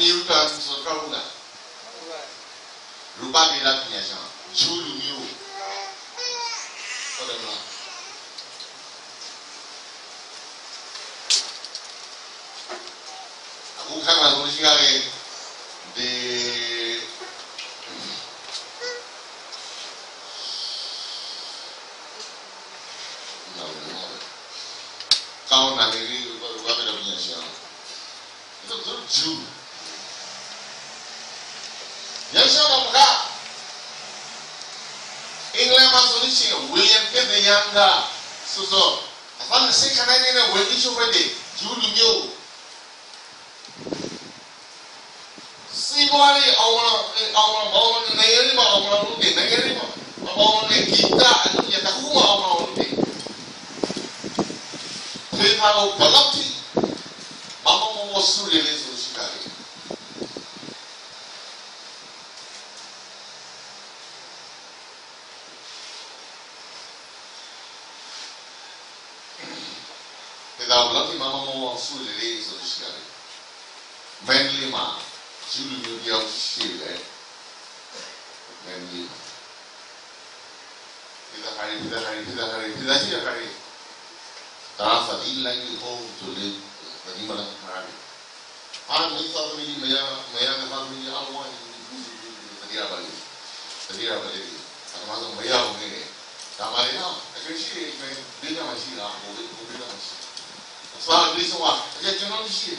Newton ဆိုတော့ဟုတ်လားရူပဗေဒပညာရှင်ဂျူးလူမျိုးဟုတ်တယ်မလားအခုခါမှဆိုရှိရတယ်ဒီကောင်းတာလေးရူပဗေဒပညာရှင်သူတို့ဂျူးရရှာတော့ ကအင်္ဂလန်မှာဆိုလို့ရှိရင်ဝီလျံပစ်တဲ့ရန်ကဆိုဆိုအဖန်စိတ်ခနိုင်နေတဲ့ဝေဒီချိုပဲဒီဂျူးလူမျိုးစီပွားရေးအောင်အောင်အောင်ဘောင်းနေရည်မအောင်အောင်လုပ်တယ်နေရည်မဘောင်းနေဂီတာအတူရတခုမအောင်အောင်လုပ်တယ်ဒီမှာဘလောက်တိမမမမဆူလေးလေးဆိုရှိတာလေ ဒီတော့ဘလောက်တိမမမမဆူလေးလေးဆိုရှိတာလေမန်လီမှာဂျူလီမျိုးတယောက်ရှိတယ်မန်လီဒီကဟာရီဒီကဟာရီဒီကဟာရီဒီကရှိရဟာရီဒါဖဒီလိုက်ဖို့ ဆိုလေဒီမှာလာဟာရီ Ah, mi family, maya, maya na family, ako ang tadira bali. Tadira bali. Ang mga maya ko ni. Tama rin na. Kasi siya, may di naman siya. Ako, ako di naman siya. So, ang reason why, kaya gano'n siya.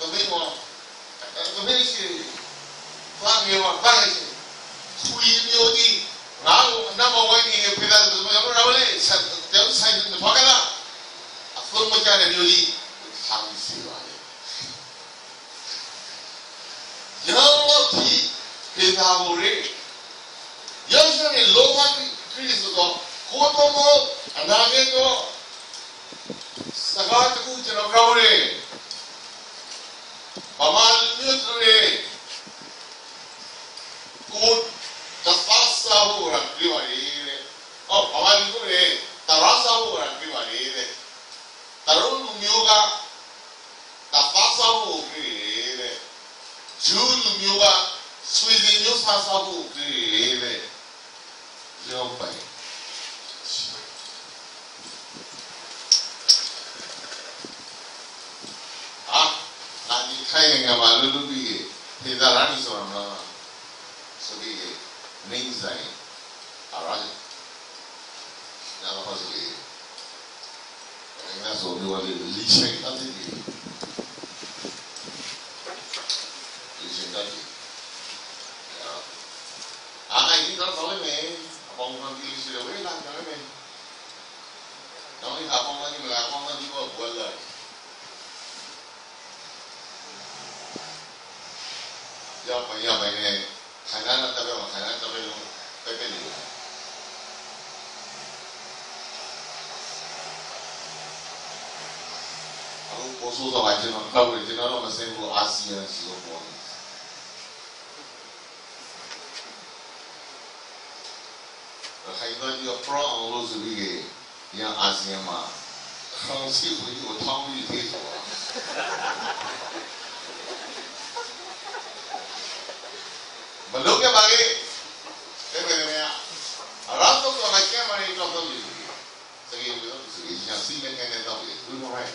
Sabi mo, sabi siya, sabi mo, bakit siya? Kuyi niyo di. Nga, number one ni, pila, ano na wala eh, sa, sa, sa, baka na. Ako mo dyan, niyo di. Sabi siya, ရဟန်းတော်ဒီဒေတာကိုရေရောက်ရှိတဲ့လောကခရစ်စတော့ကိုယ်တော်မအနာဂတ်တော့ စကားတခုကျွန်တော်ပြောရဲဘာမှမျိုးတွေကိုတဖတ်စာဟိုရပြောရဲအော်ဘာမှမျိုးတွေတရစာဟိုရပြောရဲတရုံမျိုးကတဖတ်စာဟိုပြေတဲ့ ဂျူးလူမျိုးကဆွေစဉ်မျိုးစားစားဖို့ကြည့်လေရောက်ပိုင်အာနာ ဒီခိုင်ငါမလူလူပြီးဒေသရာနီဆိုတော့ဆိုပြီးနေဆိုင်အရာညာတော့ဆိုပြီးငါဆိုမျိုးလေးလီဆိုင်အတိတ် Ya apa ya apa ini, kanan tapi apa kanan tapi lu pepe ni. Aku poso tu aja nak tahu, jadi orang masih buat Asia sih buat. ခိုင်သွားပြီးတော့ pro အောင်လို့ဆိုပြီးရအာဆီယံမှာခေါင်းစီကိုကိုထောင်းပြီးသေးဆိုတာမ လုပ်ရပါလေတဲ့ပဲမရအရာတော့ကလည်းကဲမရီတော့တော့ပြီးစကေးလို့စကေးညာစီမဲ့ကနေတော့ပြီးဘူးမဟုတ်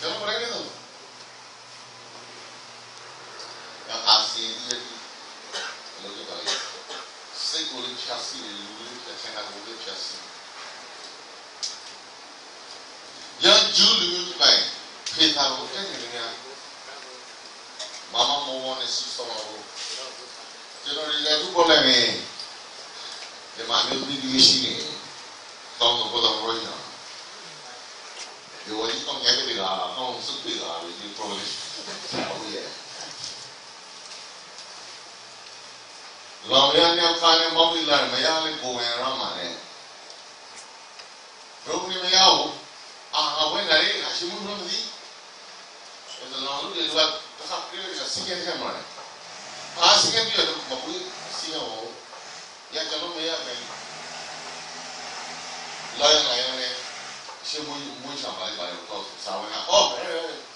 ကျွန်တော်လည်းတော့အာဆီယံဒီလို့ပြောတယ်စိတ်ကိုလည်းဖြတ်စီတယ်လူလည်းဖြတ်ချင်တာကိုလည်းဖြတ်စီရဂျူးလူမျိုးပိုင်ဖေသာကိုတဲ့နေရမမမောဝနဲ့စီဆောကိုကျွန်တော်လည်းသူ့ပေါ်လည်းမယ် ဒီမှာမျိုးပြီးပြီးရှိနေတောင်းတော့တော့ရောရဒီဝါဒီကောင်ရဲ့ဒီလားအောင်စုပ်ပြီးတာဒီ problem ဟုတ်ရဲ့လောင်ရမ်းရောက်ခါနဲ့မောက်ပြီးလာမရလေကိုဝင်ရမှာလေဘုရားမရဘူးအာဝင်လာရင်အရှိမှုမသိဒါလောင်လို့ဒီကတစ်ခါပြေးရစီကဲခဲ့မှာလေအာစီကဲပြီးတော့မပူစီရော ရကြလို့မရမယ်လာရလာရလေရှင်းမွေးမွေးချပါလိုက်ပါတော့စာဝင်ကအော်ဘယ်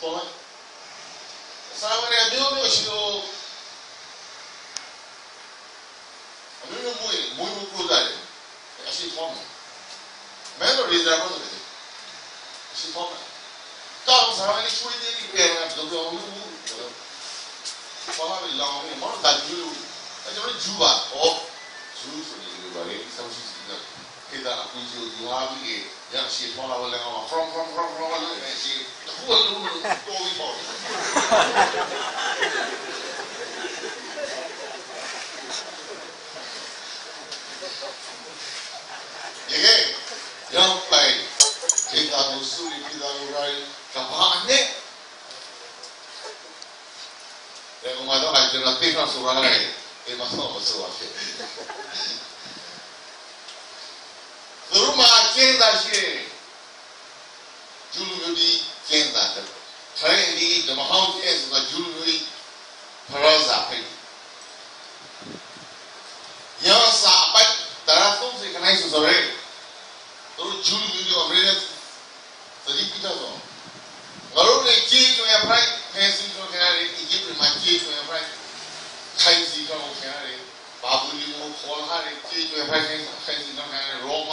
တော့စာဝရမျိုးမျိုးရှိလို့အမျိုးမျိုးမွေးမွေးမွေးကိုးတယ်အရှိဖောင်းမယ်မဲတော့ရေဇာဖို့တယ်အရှိဖောင်းမယ်တောင်းစားလေးချွေးသေး တယ်ပြန်တော့တော့မူဘာမှမလောင်းဘူးမတော်တာကျူးအဲ့ကျွန်တော်ဂျူပါဩဂျူးဆိုနေလို့ပါလေစောင့်ရှိစီကခေတ္တအကူဂျူယူဟာပြီးရရှိဖောင်းလာလည်းအောင် from from from from လည်းရှိဟိုလိုလိုတော်ပြီးပေါ့ ရေရောက်ပိုင်ဒေတာမှုစုရီပြည်တော်ရိုင်းကဘာနဲ့ဒီမှာတော့အကျဉ်းသေးတာဆိုရတယ်ဒီမှာတော့မဆိုရဖြစ်သူတို့မှာကျင်းတာရှိတယ်ဂျူလူမျိုးဒီကျင်းတာတယ်ထိုင်ဒီဓမ္မဟောင်းကျင်းဆိုတာဂျူလူမျိုးဒီဖရောဇာဖိတ်ယောစာပိုက်တရာသုံးစိတ်ခနိုင်ဆိုဆိုရဲသူတို့ဂျူလူမျိုးအမေရိကန်သတိပြတော့ငါတို့လည်းကြီးကျွယ်ဖိုက်ဖန်စီဆိုကြတယ်အီဂျစ်မှာကြီးကျွယ်ဖိုက် ခိုင်စီတော့ခရတယ်ဘာဘူးလီမိုခေါ်လာတယ်ကြီးကျွယ်ဖိုက်ခိုင်ခိုင်စီတော့ခရတယ်ရောမ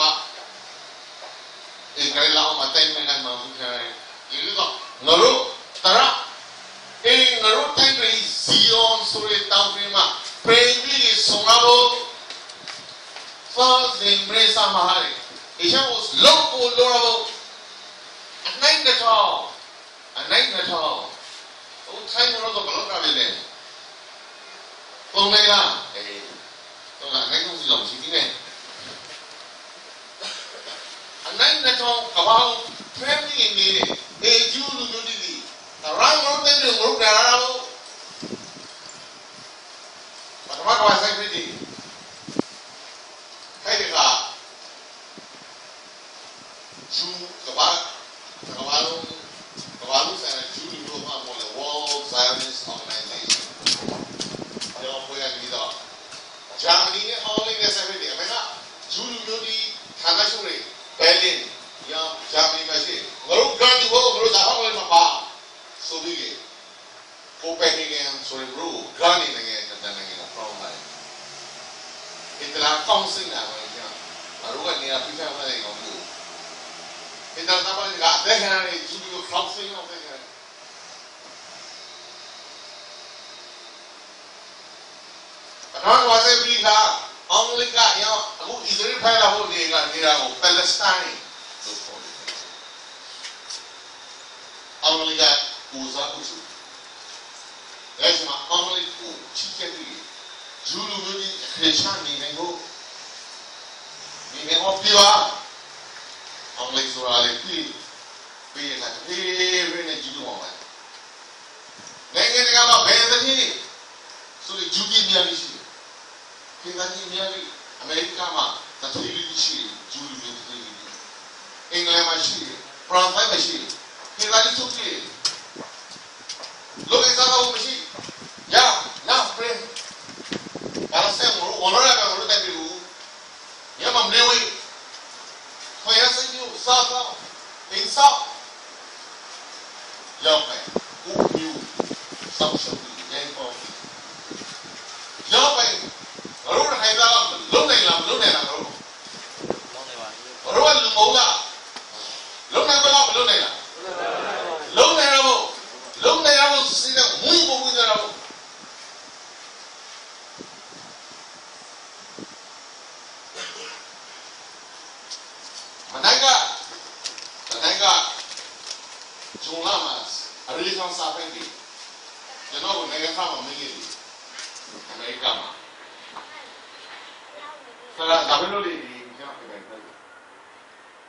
အင်္ဂလိပ်လောက်မှာတိုင်မယ်မှာဘူးခရတယ်ဒီလိုတော့ငါတို့တရာအင်းငါတို့တိုင်ပြီးဇီယွန်ဆိုတဲ့တောင်ပြင်မှာပြင်ပြီးဆုံးလာဖို့ first embrace မှာဟာလေအ ရှောင်းလုံးကိုလောရဖို့အနိုင်တစ်ထောင်အနိုင်တစ်ထောင်ဟိုထိုင်းတော့ဘယ်လိုကပဲလဲပုံမေးလားအေးတော့အနိုင်ကုန်စီတော့ရှိသေးတယ်အနိုင်တစ်ထောင်ကဘာ family နေနေကျူးလူမျိုးတွေတရမ်းလုံးတဲ့လူမျိုးကြရတော့ဘာမှမဆိုင်ဖြစ်တယ် အဲ့ဒီကဂျူကဘာကဘာလုံးကဘာလုံးဆိုင်ဂျူလူတို့မှာပေါ်လေ World Zionist Organization ကျော်ပေါ်ရပြီးတော့ဂျာမနီနဲ့အော်လင်းနဲ့ဆက်ပြီးအမေကဂျူလူမျိုးဒီဌာနချုပ်တွေဘယ်လင်ရောဂျာမနီမှာရှိငါတို့ကန်ဒီဘောငါတို့ဒါဟောင်းလေးမှာပါဆိုပြီး ကိုပန်ဟေဂန်ဆိုရင်ဘရိုကန်နေနိုင်ငံတန်နိုင်ငံက from ပါတယ် Itulah kau singah macam. Baru kan ni apa yang mana yang kamu. Kita tak boleh tak deh kan ni jadi kau singah deh kan. Kalau wasa bila orang leka yang aku Israel pai lah pun dia kan dia aku Palestine. Orang leka usaha usaha. Guys, mak orang leka ciket ni. ဂျူ လူမျိုးကြီးခေချာနေနိုင်ဖို့ဒီနေ့ဟောပြပါအောင်လေးဆိုတာလေးပြီးပြီးနေတာပြေးပြေးနဲ့ဂျူလူအောင်ပါနိုင်ငံတကာမှာဘယ်သတိဆိုလို့ဂျူကြီးများကြီးရှိတယ်ခင်ဗျာကြီးများကြီးအမေရိကမှာသတိကြီးရှိတယ်ဂျူလူမျိုးသတိကြီးအင်္ဂလန်မှာရှိတယ်ဖရန့်စ်မှာရှိတယ်ခင်ဗျာကြီးသုတ်တယ် လို့စားတော့မရှိရနာဖရင်း para ser moro honor a moro te biu ya mam ne wi ko ya se biu sa sa in sa ya pe ku biu sa sa ya ko ya pe ro na hai da lo nei la lo nei la ro ro wa lu mo la lo nei ba la lo nei la lo nei la bo lo nei la bo si na muy bo muy na bo Mananga, Mananga, ဂျုံလာမှာအရိကန်စာပန်ဒီကျွန်တော်ကနိုင်ငံသားမမင်းကြီးအမေရိကမှာဆရာဒါဘယ်လိုလဲဒီကျွန်တော်ပြန်တယ်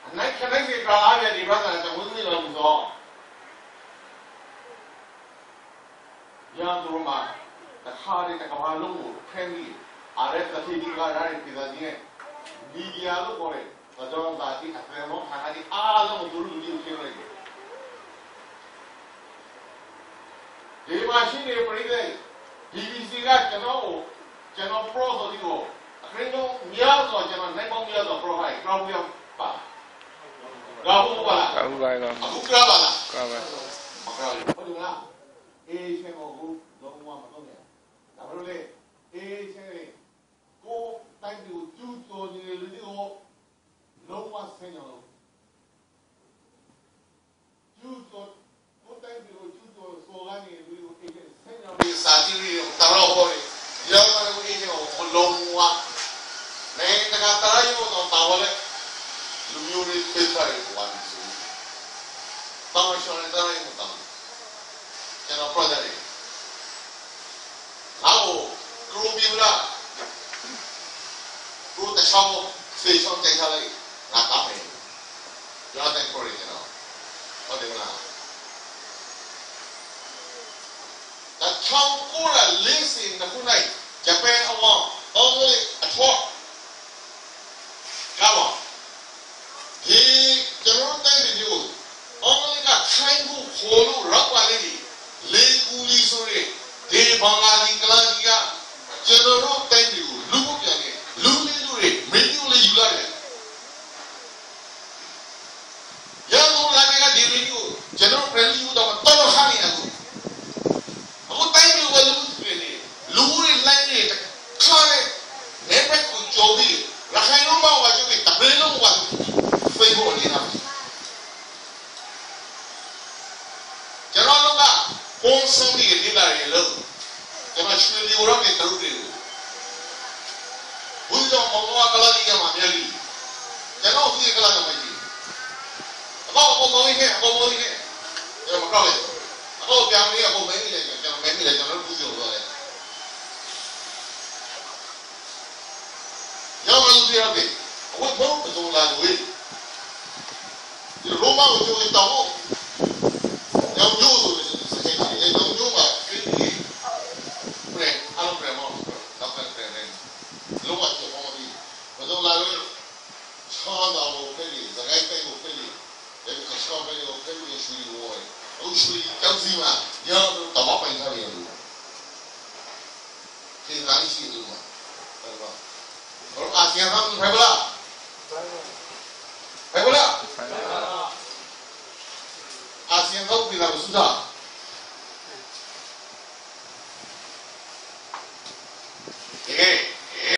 အနိုင်ခနိုင်ကြီးကအားရဒီဘာသာတဝင်းနေလို့ဆို ရန်သူမှာတခါတည်းတကဘာလုံးကိုဖမ်းပြီးအားရတဲ့တိတိကရတဲ့ပြည်သားကြီးနဲ့မီဒီယာလို့ခေါ်တယ် Macam tadi akhirnya mau hari alam dulu dulu kira lagi. Di masih ni pergi BBC ကကျွန်တော်ကိုကျွန်တော် pro ဆိုဒီကိုအခရင်းတော့များဆိုကျွန်တော်နိုင်ပေါင်းများဆို pro ဟိုက် pro ပြောပါကောင်းဘူးပါလားကောင်းပါကောင်းအခုကပါလားကောင်းပါမကောင်းဘူးဟုတ်လား အေးချင်းကိုလုံးဝမလုပ်ရဒါဘလို့လေအေးချင်းကိုတိုင်းသူကျူးတော်နေလူတွေကိုလုံးဝဆင်းအောင်ကျူးတော်ကိုတိုင်းသူကျူးတော်ဆိုကနေလူတွေကိုအေးချင်းဆင်းအောင်ဒီစာကြည့်ရတော့ဟောလေရောက်တယ်ကိုအေးချင်းကိုလုံးဝနိုင်ငံတကာတရားရုံးတော့တာဝလဲလူမျိုးတွေပိတ်ထားတယ်ဝါနေစုတောင်းရှောင်းတဲ့တရားရုံးတော့ကျွန်တော် project တွေဟာကိုကရူဘီလာကရူတချောင်းဖေးချောင်းတိုက်ထားလိုက်ငါကောင်းတယ် ကျွန်တော်တိုက်ခေါ်ရကျွန်တော်ဟုတ်တယ်မလားဒါချောင်းကိုလာလင်းစင်တဲ့ခုနိုင်ဂျပန်အဝမ်းအော်လေအထောက်ကာမဒီကျွန်တော်တိုင်းပြည်ကိုအော်လေ ကခိုင်းဖို့ခေါ်လို့ရောက်ပါလေလေကူလီဆိုတဲ့ဒီဘင်္ဂါလီကလာကြီးကကျွန်တော်တို့တိုင်းပြည်ကိုလူဖို့ပြန်ခဲ့လူလေးလူတွေမင်းတို့လေးယူလာတယ်ရန်ကုန်လာတဲ့ဒီရီကိုကျွန်တော်ပြည်လူတော့တော့ခါနေအခုအခုတိုင်းပြည်ကိုလူတွေနေလူတွေလိုက်နေခါနေနေဘက်ကိုကြိုပြီးရခိုင်လုံးပေါကကျုပ်ကတပင်းလုံးကဖေးဖို့နေတာကျွန်တော်တို့က ပုံစံကြီးဒီလာရေလို့ကျွန်တော်ရွှေလီရောနဲ့တူတယ်ဘုရားမောင်ကကလာကြီးကမှမြဲလီကျွန်တော်သူ့ကလာကမှကြီးအကောပုံမောင်ကြီးအကောမောင်ကြီးကျွန်တော်မကောက်လိုက်အကောပြောင်းလေးအကောမင်းကြီးလည်းကျွန်တော်မင်းကြီးလည်းကျွန်တော်တို့ပြုလို့ရတယ်ရောက်လို့ပြရတယ်အဝတ်ဘုံပစုံလာလို့ဒီရိုမာကိုကျိုးတောင်းရောက်ကျိုးဆိုရင်စကေးကြီးရောက်ကျိုးပါခင်းကြီးပြန်အလုံးပြန်မောတော့ပြန်ပြန်လုံးဝကျိုးပေါ်ပြီးပစုံလာလို့ချောင်းတော်ကိုဖိလိစကိုင်းပိတ်ကိုဖိလိ ဒီကချောင်းပိတ်ကိုဖိလိရွှေဝေါ်အုပ်ရွှေကြောက်စီမှာညောင်းတော့ပိုင်ထားတယ်လို့ဒီကနေ့ရှိတယ်မှာဟုတ်ပါတော့အာဆီယံကဘယ်ဘလားဘယ်ဘလားအာဆီယံကပြည်လာစုသား